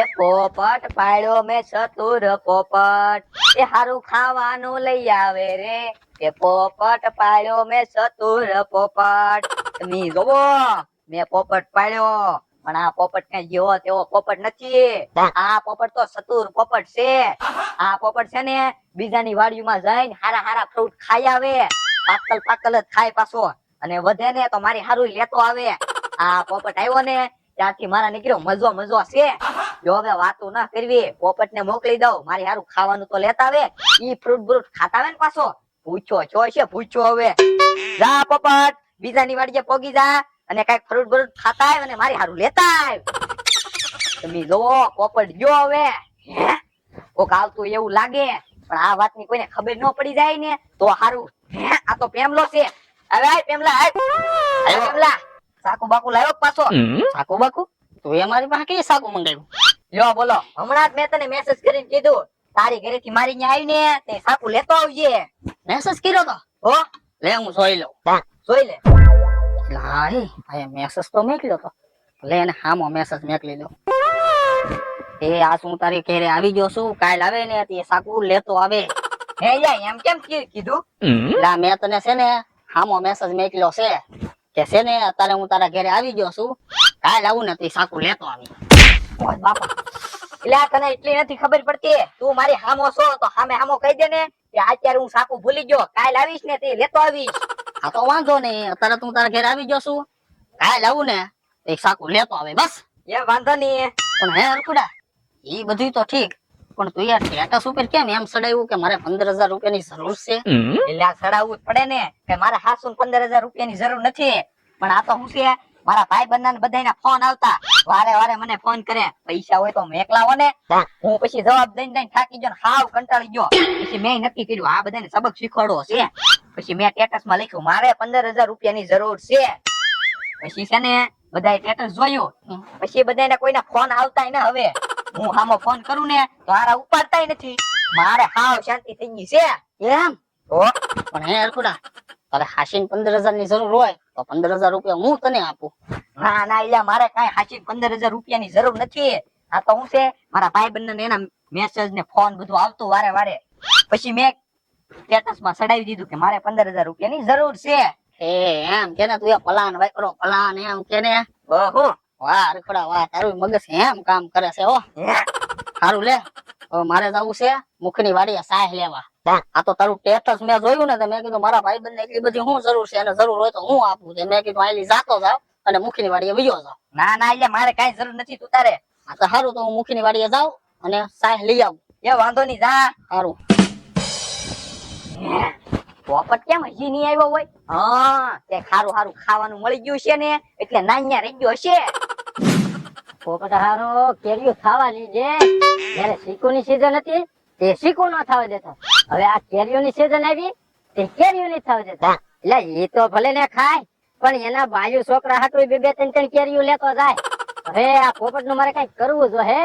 એ પોપટ પાડ્યો મેં ચતુર પોપટ. એ હારું ખાવાનું લઈ આવે રે. એ પોપટ પાડ્યો મેં ચતુર પોપટ. મી જોવો, મેં પોપટ પાડ્યો. પણ આ પોપટ કઈ જેવો તેવો પોપટ નથી. આ પોપટ તો ચતુર પોપટ છે. આ પોપટ છે ને બીજાની વાડીમાં જઈને હારા હારા ફ્રૂટ ખાઈ આવે. પાકલ પાકલ જ ખાય પાછો. અને વધે ને તો મારી હારું લેતો આવે. આ પોપટ આવ્યો ને ત્યાંથી મારા નીકળ્યો મજો મજો છે. જો હવે વાતો ના કરવી પોપટ ને મોકલી દઉં. મારી હારું ખાવાનું તો લેતા આવે. ઈ ફ્રૂટ બ્રૂટ ખાતા આવે ને પાછો? પૂછો છો છે પૂછો હવે. જા પોપટ બીજાની વાડીએ પોગી જા અને કંઈક ફ્રૂટ બ્રૂટ ખાતા આવે અને મારી હારું લેતા આવે. તમે જોવો પોપટ ગયો હવે. કોક આવતું એવું લાગે પણ આ વાતની કોઈને ખબર ન પડી જાય ને તો હારું. આ તો પેમલો છે. હવે આય પેમલા પેમલા. સાકુ બાકુ લાવ્યો પાછો? સાકુ બાકુ તું એ મારી પાસે કઈ સાકુ મંગાવ્યું? લ્યો બોલો. હમણાં જ મેં તને મેસેજ કરીને કીધું તારી ઘરેથી મારી ને આવી ને તે સાપુ લેતો આવજે. મેસેજ કર્યો તો? હો? લે હું જોઈ લઉં. જોઈ લે. લાય ભાઈ મેસેજ તો મેકલ્યો તો. લે ને હામો મેસેજ મેકલી લો એ આ શું તારી ઘરે આવી ગયો છું? કાલ આવે ને તે સાકુ લેતો આવે. હે યા એમ કેમ કી- કીધું? લા મેં તને છે ને હામો મેસેજ મેકલ્યો છે કે છે ને અત્યારે હું તારા ઘરે આવી ગયો છું. કાલ આવું ને તે સાકુ લેતો આવી. બાપા. એટલે આ તને એટલી નથી ખબર પડતી. તું મારી હામો છો તો હામે હામો કહી દે ને કે અત્યારે હું સાકું ભૂલી ગયો. કાલ આવીશ ને તે લેતો આવીશ. આ તો વાંધો નહીં. અત્યારે તું તારા ઘેર આવી જશું. કાલ આવું ને એક સાકું લેતો આવે બસ. એ વાંધો નહીં. પણ હે અરખુડા એ બધું તો ઠીક. પણ તું યાર સ્ટેટસ ઉપર કેમ એમ સડાવ્યું કે મારે પંદર હજાર રૂપિયાની જરૂર છે? એટલે આ સડાવવું જ પડે ને કે મારે હાસુ પંદર હજાર રૂપિયાની જરૂર નથી. પણ આ તો હું છે? મારા ભાઈ બંધા બધાના ફોન આવતા. વારે વારે મને ફોન કરે. પૈસા હોય તો મેકલાવો ને. હું. પછી જવાબ દઈને દઈને થાકી ગયો હાવ કંટાળી ગયો. પછી મેં નક્કી કર્યું આ બધાને સબક શીખવાડવો છે. પછી મેં ટેટસમાં લખ્યું મારે પંદર હજાર રૂપિયાની જરૂર છે. પછી છે ને બધાએ ટેટસ જોયું. પછી બધાને કોઈના ફોન આવતા ને હવે. હું હામો ફોન કરું ને તો હારા ઉપાડતાય નથી. મારે હાવ શાંતિ થઈ ગઈ છે. એમ? ઓ પણ હે અરખુડા તારે હાસીને પંદર હજારની જરૂર હોય. તો પંદર હજાર રૂપિયા હું તને આપું? ના ના એટલે મારે કઈ હાચી પંદર હજાર રૂપિયાની જરૂર નથી. આ તો હું છે મારા ભાઈ બંને એના મેસેજ ને ફોન બધું આવતું વારે વારે. પછી મેં સ્ટેટસમાં ચડાવી દીધું કે મારે પંદર હજાર રૂપિયાની જરૂર છે. હે એમ કે ને તું એ પલાન વાપરો પલાન એમ કે ને. ઓહો વાહ રખડા વાહ તારું મગજ એમ કામ કરે છે હો. સારું લે મારે જવું છે મુખની વાડીએ સાહ લેવા. આ તો તારું સ્ટેટસ મેં જોયું ને મેં કીધું મારા ભાઈ બંધ એટલી બધી શું જરૂર છે અને જરૂર હોય તો હું આપું છે. મેં કીધું આયલી જાતો જાવ અને મુખની વાડીએ વયો જાવ. ના ના એટલે મારે કઈ જરૂર નથી તું તારે. આ તો સારું તો હું મુખની વાડીએ જાઉં અને સાહ લઈ આવું. એ વાંધો નહીં જા. સારું પોપટ કેમ હજી નહીં આવ્યો હોય? હા તે ખારું ખારું ખાવાનું મળી ગયું છે ને એટલે નાન્યા રહી ગયો હશે. પોપટ હારો કેરીઓ ખાવાની છે જયારે શીકુની સીઝન હતી તે શીકુ ન થવા દેતો. હવે આ કેરીઓની સીઝન આવી તે કેરીઓની થવા દેતા એટલે એ તો ભલે ને ખાય પણ એના બાયુ છોકરા હાટુ બે બે ત્રણ ત્રણ કેરીઓ લેતો જાય. હવે આ પોપટનું મારે કઈ કરવું જો હે.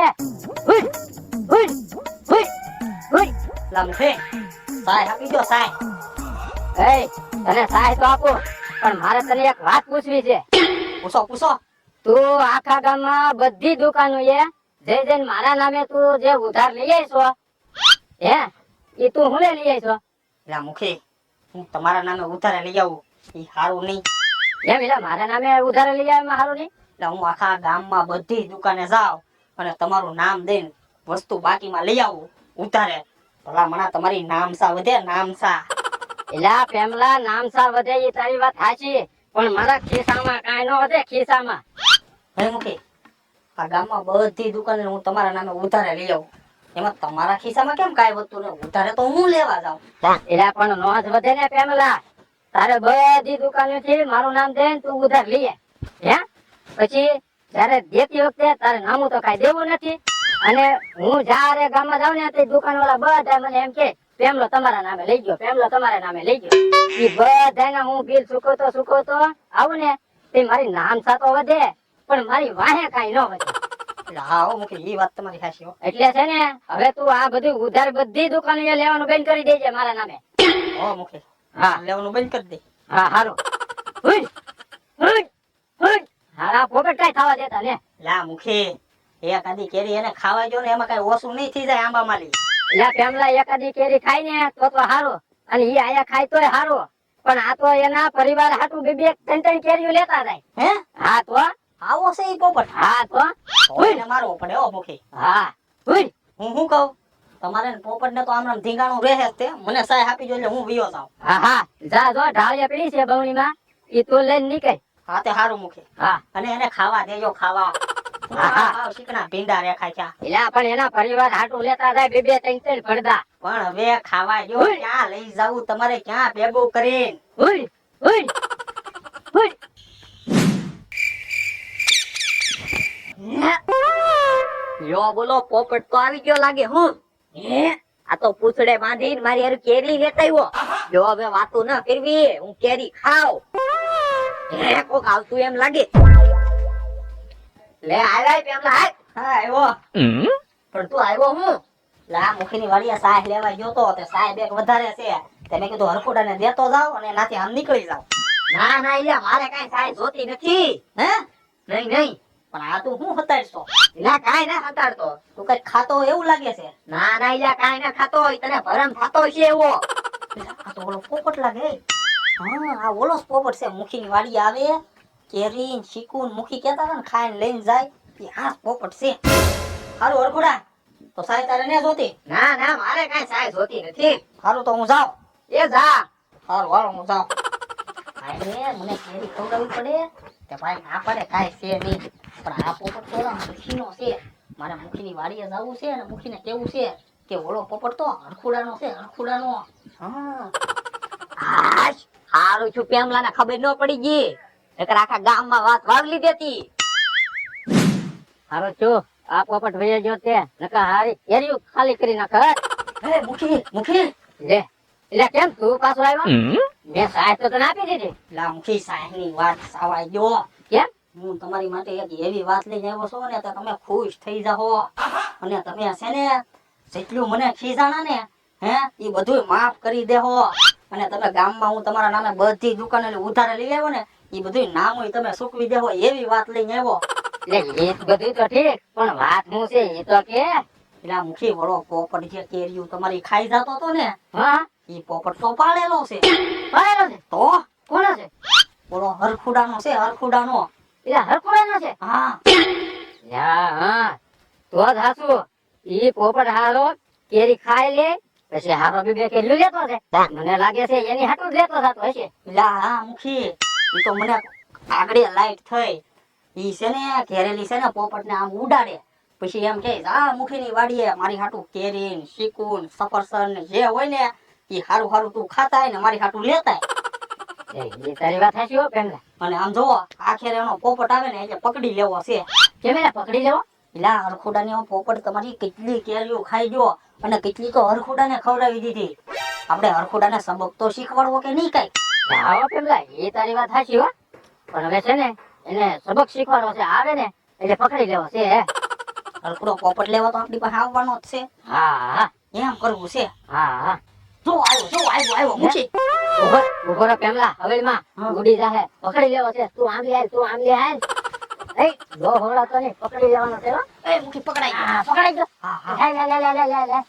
લમસે છે. સાય આપી દો સાય. એ તને સહાય તો આપો પણ મારે તને એક વાત પૂછવી છે. પૂછો પૂછો. તું આખા ગામમાં બધી દુકાનો એ જઈ જઈને મારા નામે તું જે ઉધાર લઈ આવીશ હે? એ તું હું લઈ આવીશો એલા મુખી હું તમારા નામે ઉધારે લઈ આવું. એ સારું નહીં. એમ એલા મારા નામે ઉધારે લઈ આવે સારું નહીં? એટલે હું આખા ગામમાં બધી દુકાને જાઉં અને તમારું નામ દઈને વસ્તુ બાકીમાં લઈ આવું ઉધારે. ભલા મણા તમારી નામસા વધે નામસા. એટલે આ પેમલા નામસા વધે એ તારી વાત સાચી પણ મારા ખિસ્સામાં કાંઈ ન વધે ખિસ્સામાં. હે મુખી આ ગામમાં બધી દુકાને હું તમારા નામે ઉધારે લઈ આવું. એમાં તમારા ખિસ્સામાં કેમ કાંઈ વધતું ને? ઉધારે તો હું લેવા જાઉં. એટલે પણ નોંધ વધે ને પેમલા તારે બધી દુકાનો થી મારું નામ દે ને તું ઉધાર લઈએ. હે? પછી જયારે દેતી વખતે તારે નામું તો કાંઈ દેવું નથી. અને હું જ્યારે ગામમાં જાઉં ને તે દુકાન વાળા બધા મને એમ કે પેમલો તમારા નામે લઈ ગયો પેમલો તમારા નામે લઈ ગયો. એ બધાને હું બિલ ચૂકવતો ચૂકવતો આવું ને તે મારી નામ સાતો વધે પણ મારી વાહે કાંઈ ન વધે. હા હો એ વાત તમારી સાચી એટલે છે ને હવે તું આ બધું ઉધાર બધી દુકાન લેવાનું બંધ કરી દેજે મારા નામે. હો મુખી હા. લેવાનું બંધ કરી દે. હા હારું. હુઈ, હુઈ, હુઈ. હારા પોપટ કાંઈ થવા દેતા ને લા મુખી એક કેરી એને ખાવા જો ને એમાં કઈ ઓછું નહીં થઈ જાય આંબા માલી. પેમલા એકાદી કેરી ને તો તો હારું. અને ઈ આયા ખાય તોય હારું. પણ આ તો એના પરિવાર હાટું બે બે ત્રણ ત્રણ કેરીઓ લેતા જાય. હે? હા તો આવો છે ઈ પોપટ. હા તો? કોઈને મારવો પડે ઓ મુખી હા ઉઈ. હું શું કહું? તમારે પોપટ ને તો આમ આમ ધીંગાણું રહે તે. મને સાય આપી જો એટલે હું વિયો જાઉં. હા હા. જા જો ઢાળિયા પડી છે બવણીમાં ઈ તું લઈને નીકળ. હા તે હારું મુખે હા. અને એને ખાવા દેજો ખાવા. શીકણા ભીંડા રેખા છે પણ એના પરિવાર હાટુ લેતા જાય બે બે ત્રણ ત્રણ પડદા પણ હવે ખાવા જો ક્યાં લઈ જાવું તમારે ક્યાં ભેગું કરીને? યો બોલો પોપટ તો આવી ગયો લાગે હું? આ તો પૂછડે બાંધીને મારી હારું કેરી લેતાવ્યો જો હવે વાતો ના કરવી હું કેરી ખાવ કોક આવતું એમ લાગે. લે આવ્યા હા આવ્યો પણ તું આવ્યો હું? લા મુખીની વાડીએ સાહ લેવા ગયો તો તે સાહ બેગ વધારે છે. તે મેં કીધું હરકુડાને દેતો જાવ અને એનાથી આમ નીકળી જાવ ના ના એટલે મારે કઈ સાય જોતી નથી. હે? નહીં નહીં. પણ આ તું હું હતાડશો? એટલે કાંઈ ના હતાડતો. તું કઈ ખાતો એવું લાગે છે. ના ના એટલે કાંઈ ના ખાતો હોય. તને ભરમ થતો છે એવો. આ તો ઓલો પોપટ લાગે. હા આ ઓલો પોપટ છે. મુખીની વાડી આવે. કેરી શીકુન મુખી કેતા ને ખાઈને લઈને જાય. એ આ પોપટ છે. હારું અરખુડા તો સાય તારે ને જોતી? ના ના મારે કઈ સાય જોતી નથી. હારું તો હું જાઉં. એ જા. હારું હારું હું જાઉં. અરે મને કેરી ખવડાવવી પડે. કે ભાઈ ના પડે કાંઈ છે નહીં. પણ આ પોપટ તો મુખીનો છે. મારે મુખીની વાડીએ જવું છે અને મુખીને કેવું છે કે ઓલો પોપટ તો હરખુડાનો છે હરખુડાનો. હા. હારું છું પેમલાને ખબર ન પડી ગઈ. નકર આખા ગામમાં વાત વાવલી દેતી હારો છો આ પોપટ વહી જો તે નકા હારી એરિયું ખાલી કરી નાખ હે. મુખી મુખી. લે એટલે કેમ તું પાછો આવ્યો? મેં સાહેબ તો તને આપી દીધી. લા સાહેબની વાત સાવાઈ ગયો કેમ? હું તમારી માટે એક એવી વાત લઈને આવ્યો છું ને તો તમે ખુશ થઈ જાઓ. અને તમે છે ને જેટલું મને ખીજાણા ને હે એ બધું માફ કરી દેહો. અને તમે ગામમાં હું તમારા નામે બધી દુકાને ઉધારે લઈ આવ્યો ને એ બધું નામ હોય તમે સુકવી દેવો એવી વાત લઈને આવ્યો. એટલે એ બધું તો ઠીક પણ વાત હું છે એ તો કે એટલે મુખી વળો પોપટ જે કેરીયું તમારી ખાઈ જતો હતો ને હા? એ પોપટ તો પાળેલો છે. પાડેલો છે? તો? કોનો છે? બોલો હરખુડાનો છે હરખુડાનો. એટલે હરખુડાનો છે? હા. યા, હા. તો જ હાસુ ઈ પોપટ હારો કેરી ખાઈ લે પછી હારો બી બે કેરી લેતો છે મને લાગે છે એની હાટું લેતો થતો હશે. લા હા મુખી. ઈ તો મને આગળ લાઈટ થઈ. ઈ છે ને ઘેરેલી છે ને પોપટ ને આમ ઉડાડે. પછી એમ કે આ મુખીની વાડીએ મારી હાટું કેરી ને સફરસન જે હોય ને ઈ હારું હારું તું ખાતાય ને મારી હાટું લેતા એ એ તારી વાત હાચી હો પેલા અને આમ જોવો આખેરે એનો પોપટ આવે ને એટલે પકડી લેવો છે. કેમ એને પકડી લેવો? એલા હરખુડાની પોપટ તમારી કેટલી કેરીઓ ખાઈ ગયો અને કેટલી તો હરખુડાને ખવડાવી દીધી. આપણે હરખુડાને સબક તો શીખવાડવો કે નહીં કઈ? આવો પેલા એ તારી વાત હાચી હો. પણ હવે છે ને એને સબક શીખવાડવો છે આવે ને એટલે પકડી લેવો છે હરખોડો હરખુડો પોપટ લેવા તો આપણી પાસે આવવાનો જ છે. હા હા. એમ કરવું છે. હા હા. જો આવ્યો જો આવ્યો આવ્યો મુખી ઊભો ઊભો રહો પેમલા હવેલીમાં ઉડી જાહે. પકડી લેવો છે. તું આમ લે તું આમ લે હાલ એ જો હોળા તો નહીં. પકડી લેવાનો છે એ મુખી પકડાઈ ગયો પકડાઈ ગયો. હા હા. લે લે લે લે લે લે.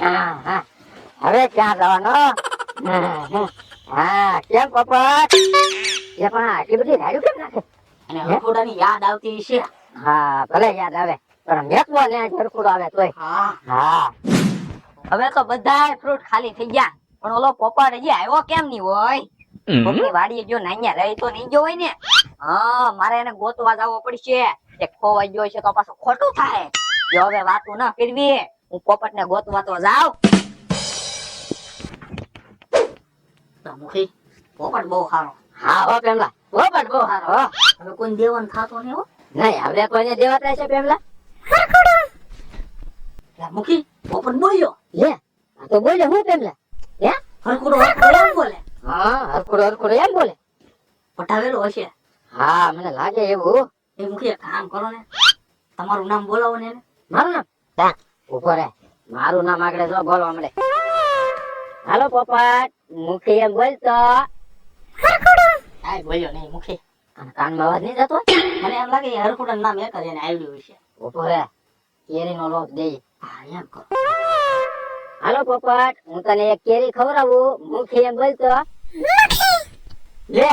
હા હા. હવે ક્યાં જવાનો? હા, કેમ પોપટ? એ પણ આટલી બધી રાડ્યું કેમ નાખે? અને હરખુડાની યાદ આવતી છે હા ભલે યાદ આવે પણ મેં ને આવે તોય. હા. હા. હવે તો બધા ફ્રૂટ ખાલી થઈ ગયા. પણ ઓલો પોપટ હજી આવ્યો કેમ નહીં હોય? કોકની વાડીએ જો નાઈયા રહી તો નહીં ગયો હોય ને? હા મારે એને ગોતવા જવો પડશે. એ ખોવાઈ ગયો છે તો પાછું ખોટું થાય. જો હવે વાતું ન ફેરવી હું પોપટ ને ગોતવા તો જાઉં. મુખી પોપટ બહુ સારો. હા હો પેમલા પોપટ બહુ સારો હો. હવે કોઈ દેવન થતો નહીં હો. નહીં હવે કોઈને દેવાતા છે પેમલા? લા મુખી પોપટ બોલ્યો. લે આ તો બોલે હું પેમલા હે હરકુડો હરકુડો એમ બોલે. હા હરકુડો હરકુડો એમ બોલે. પટાવેલો હશે. હા મને લાગે એવું. એ મુખી કામ કરો ને. તમારું નામ બોલાવો ને મારું નામ? ઊભો રે મારું નામ આગળ જો બોલવા મળે હાલો પોપટ મુખી એમ બોલતો કાંઈ બોલ્યો નહીં મુખી અને કાનમાં અવાજ નહીં જતો મને એમ લાગે હરખુડા નામ એક જ એને આવડ્યું છે ઉપર રે કેરીનો લોટ દે હા એમ કરો હાલો પોપટ હું તને એક કેરી ખવડાવું. મુખી એમ બોલતો લે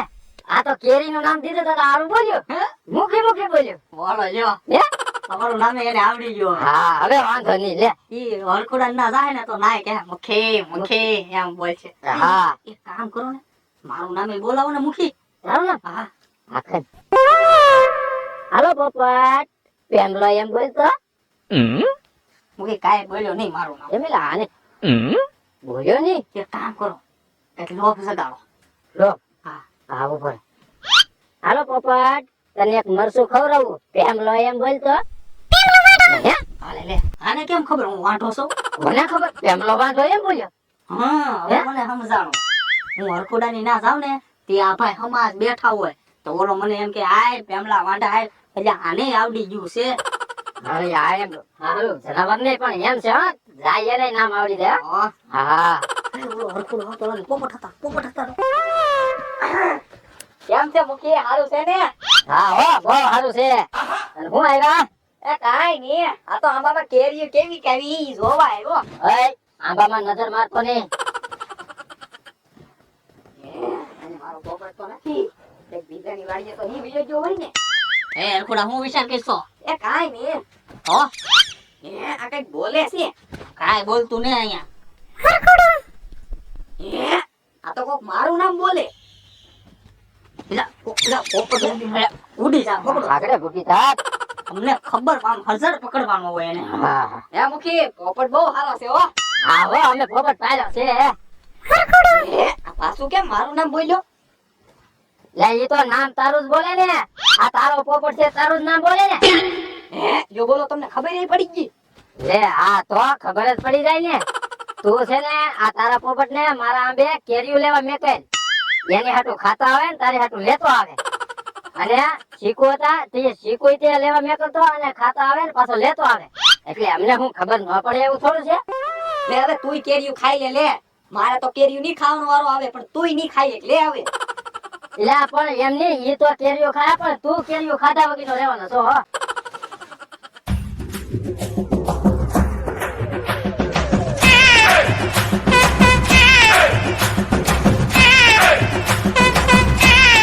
આ તો કેરીનું નામ દીધું તો આરું બોલ્યો. મુખી મુખી બોલ્યો. બોલો જો તમારું નામે એને આવડી ગયું. હા હવે વાંધો નહીં લે. ઈ હરખુડા ના જાય ને તો નાય કે મુખી મુખી એમ બોલ છે. હા. એક કામ કરો ને મારું નામે બોલાવો ને મુખી ચાલો ને હા. આખર. હાલો પોપટ પેમલો એમ બોલતો મુખી કાય બોલ્યો નહીં મારું નામ. એમ એટલે આને બોલ્યો નહીં? કે કામ કરો. એક લોભ જગાડો. લોભ હા. હા ઉપર હાલો પોપટ તને એક મરસું ખવડાવું. પેમલો એમ બોલતો હાલે લે આને કેમ ખબર? હું વાંઢો છું. મને ખબર? પેમલો વાંઢો એમ બોલ્યો. હા હવે હે? મને સમજાણું. હું હરખુડાની ના જાઉં ને તે આ ભાઈ હમાજ બેઠા હોય. તો ઓલો મને એમ કે આય પેમલા વાંઢા આય એટલે આને આવડી ગયું છે. અરે આ એમ હારું જનાવર નહીં પણ એમ છે હા. જાય એને નામ આવડી દે હા. હા. અરે ઓલો હરખુડો હતો પોપટ હતા પોપટ હતા કેમ છે મુખી? હારું છે ને? હા હો બહુ સારું છે. હું આવ્યા? એ કાંઈ નહીં. આ તો આંબામાં કેરીઓ કેવી કેવી જોવા આવ્યો. ઓય આંબામાં નજર મારતો અને મારો પોપટ તો નથી બીજાની વાડીએ તો હોય ને. એ હરકુડા હું વિચાર કરશો? એ કાઈ નહીં. હો? એ આ કંઈક બોલે છે. કાઈ બોલતું ને અહીંયા. એ આ તો કોક મારું નામ બોલે. ઉડી જા આગળ ભૂકી થાત અમને ખબર આમ હજર પકડવાનો હોય એને. એ મુખી? પોપટ બહુ સારો છે હો. હા હો અમે પોપટ પાડ્યો છે. પાછું કેમ મારું નામ બોલ્યો? લે એ તો નામ તારું જ બોલે ને. આ તારો પોપટ છે તારું જ નામ બોલે ને. હે? જો બોલો તમને ખબર નહીં પડી ગઈ? લે આ તો ખબર જ પડી જાય ને. તું છે ને આ તારા પોપટ ને મારા આંબે કેરીયું લેવા મેકેલ. એની હાટું ખાતા આવે ને તારી હાટું લેતો આવે. અને શીખો હતા તે શીખો તે લેવા મેકલતો અને ખાતા આવે ને પાછો લેતો આવે. એટલે અમને હું ખબર ન પડે એવું થોડું છે? લે હવે તુંય કેરીયું ખાઈ લે લે. મારે તો કેરીયું નહીં ખાવાનો વારો આવે પણ તું નહીં ખાઈ એટલે લે હવે. એટલે પણ એમ નહીં એ તો કેરીઓ ખાય, પણ તું કેરીઓ ખાધા વગર રહેવાનો છો, હો.